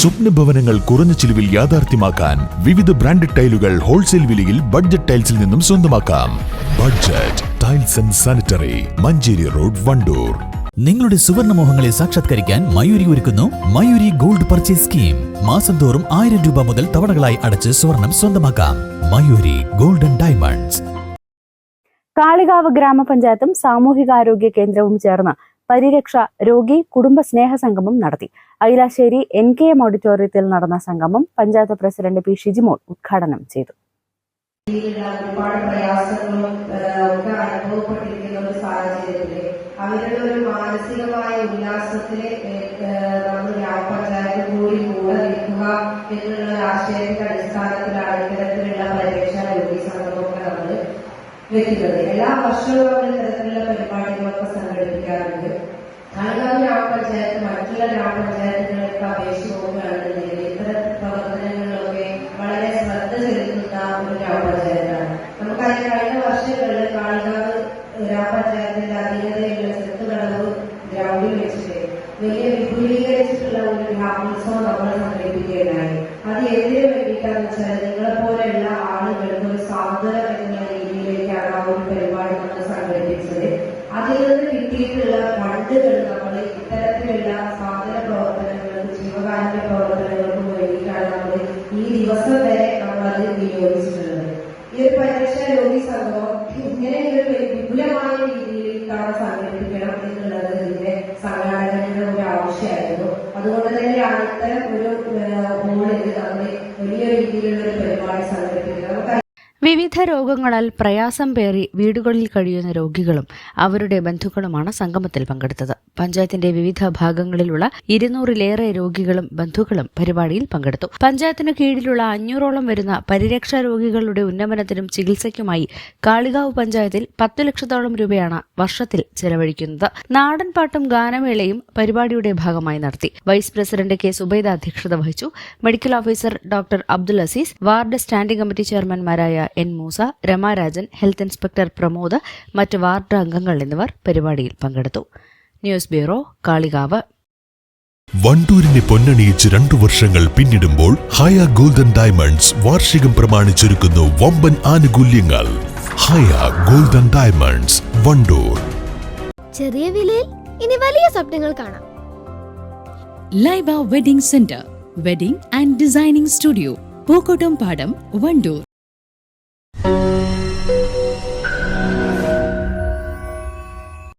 സ്വപ്ന ഭവനങ്ങൾ കുറഞ്ഞ ചിലവിൽ യാഥാർത്ഥ്യമാക്കാൻ വിവിധ ബ്രാൻഡഡ് ടൈലുകൾ ഹോൾസെയിൽ വിലയിൽ ബഡ്ജറ്റ് ടൈൽസിൽ നിന്നും സ്വന്തമാക്കാം. Budget tiles and sanitary Manjeri road Wandoor. നിങ്ങളുടെ സുവർണ മോഹങ്ങളെ സാക്ഷാത്കരിക്കാൻ മയൂരി ഒരുക്കുന്നു മയൂരി ഗോൾഡ് പർച്ചേസ് സ്കീം. മാസം തോറും ആയിരം രൂപ മുതൽ തവണകളായി അടച്ച് സ്വർണം സ്വന്തമാക്കാം. Mayuri golden diamonds. കാളികാവ് ഗ്രാമപഞ്ചായത്തും സാമൂഹികാരോഗ്യ കേന്ദ്രവും ചേർന്ന് പരിരക്ഷ രോഗി കുടുംബ സ്നേഹ സംഗമം നടത്തി. ഐലാശ്ശേരി എൻ കെ എം ഓഡിറ്റോറിയത്തിൽ നടന്ന സംഗമം പഞ്ചായത്ത് പ്രസിഡന്റ് പി ഷിജിമോൾ ഉദ്ഘാടനം ചെയ്തു. ഒരുപാട് പ്രയാസങ്ങളും ഒക്കെ അനുഭവപ്പെട്ടിരിക്കുന്ന ഒരു സാഹചര്യത്തിൽ അവരുടെ ഒരു മാനസികമായ ഉല്ലാസത്തിൽ നമ്മൾ ഗ്രാമപഞ്ചായത്ത് കൂടി കൂടെ നിൽക്കുക എന്നുള്ള ആശയത്തിന്റെ അടിസ്ഥാനത്തിലാണ് ഇത്തരത്തിലുള്ള പരിരക്ഷ രോഗി സംഘമൊക്കെ നമ്മൾ വെക്കുന്നത്. എല്ലാ വർഷവും നമ്മൾ ഇത്തരത്തിലുള്ള പരിപാടികളൊക്കെ സംഘടിപ്പിക്കാറുണ്ട്. ഗ്രാമപഞ്ചായത്ത് മറ്റുള്ള ഗ്രാമപഞ്ചായത്തുകളൊക്കെ അപേക്ഷിച്ച് നോക്കുകയാണെന്നുണ്ടെങ്കിൽ ഇത്തരം പ്രവർത്തനങ്ങളിലൊക്കെ വളരെ ശ്രദ്ധ ചെലുത്തുന്ന ഒരു ഗ്രാമപഞ്ചായത്താണ്. നമുക്കതിന് കഴിഞ്ഞ വർഷങ്ങളിൽ കാളികാവ് ഗ്രാമപഞ്ചായത്തിന്റെ അധീനതയുള്ള ചെറുത്തുകളവ് ഗ്രൗണ്ടിൽ വെച്ചിട്ട് വലിയ വിപുലീകരിച്ചിട്ടുള്ള ഒരു ഗ്രാമോത്സവം നമ്മൾ സംഘടിപ്പിക്കുകയുണ്ടായി. അത് എന്തിനു വേണ്ടിയിട്ടാന്ന് വെച്ചാൽ നിങ്ങളെ പോലെയുള്ള ആളുകൾക്ക് ഒരു സാന്ത്വനം എന്ന രീതിയിലേക്കാണ് ആ ഒരു പരിപാടി നമ്മൾ സംഘടിപ്പിച്ചത്. അതിൽ നിന്ന് കിട്ടിയിട്ടുള്ള അത് വിനിയോഗിച്ചിട്ടുള്ളത് ഈ ഒരു പരീക്ഷ സംഘം ഇങ്ങനെ ഒരു വിപുലമായ രീതിയിലേക്കാണ് സംഘടിപ്പിക്കണം എന്നുള്ളത് ഇതിന്റെ സംഘാടകരുടെ ഒരു ആവശ്യമായിരുന്നു. അതുകൊണ്ട് തന്നെ ഇത്തരം ഒരു മോളിൽ നമ്മുടെ വലിയ രീതിയിലുള്ള ഒരു പരിപാടി സംഘടിപ്പിക്കുന്നത് വിവിധ രോഗങ്ങളാൽ പ്രയാസം പേറി വീടുകളിൽ കഴിയുന്ന രോഗികളും അവരുടെ ബന്ധുക്കളുമാണ് സംഗമത്തിൽ പങ്കെടുത്തത്. പഞ്ചായത്തിന്റെ വിവിധ ഭാഗങ്ങളിലുള്ള ഇരുന്നൂറിലേറെ രോഗികളും ബന്ധുക്കളും പരിപാടിയിൽ പങ്കെടുത്തു. പഞ്ചായത്തിനു കീഴിലുള്ള അഞ്ഞൂറോളം വരുന്ന പരിരക്ഷാ രോഗികളുടെ ഉന്നമനത്തിനും ചികിത്സയ്ക്കുമായി കാളികാവ് പഞ്ചായത്തിൽ പത്ത് ലക്ഷത്തോളം രൂപയാണ് വർഷത്തിൽ ചെലവഴിക്കുന്നത്. നാടൻ പാട്ടും ഗാനമേളയും പരിപാടിയുടെ ഭാഗമായി നടത്തി. വൈസ് പ്രസിഡന്റ് കെ സുബൈദ അധ്യക്ഷത വഹിച്ചു. Medical officer doctor Abdul Aziz ward standing committee ചെയർമാൻമാരായ N Moosa Ramarajan health inspector Pramod മറ്റ് വാർഡ് അംഗങ്ങൾ എന്നിവർ പരിപാടിയിൽ പങ്കെടുത്തു. News bureau Kalikavu. വണ്ടൂരിനെ പൊന്നണിയിച്ച് രണ്ടു വർഷങ്ങൾ പിന്നിടുമ്പോൾ ഹയ ഗോൾഡൻ ഡയമണ്ട്സ് വാർഷികം പ്രമാണിച്ചൊരുക്കുന്നു വമ്പൻ ആനുകൂല്യങ്ങൾ. Haya golden diamonds Wandoor. ചെറിയ വിലയിൽ ഇനി വലിയ സ്വപ്നങ്ങൾ കാണാം. Laiba wedding centre wedding and designing studio Pookkottumpadam Wandoor.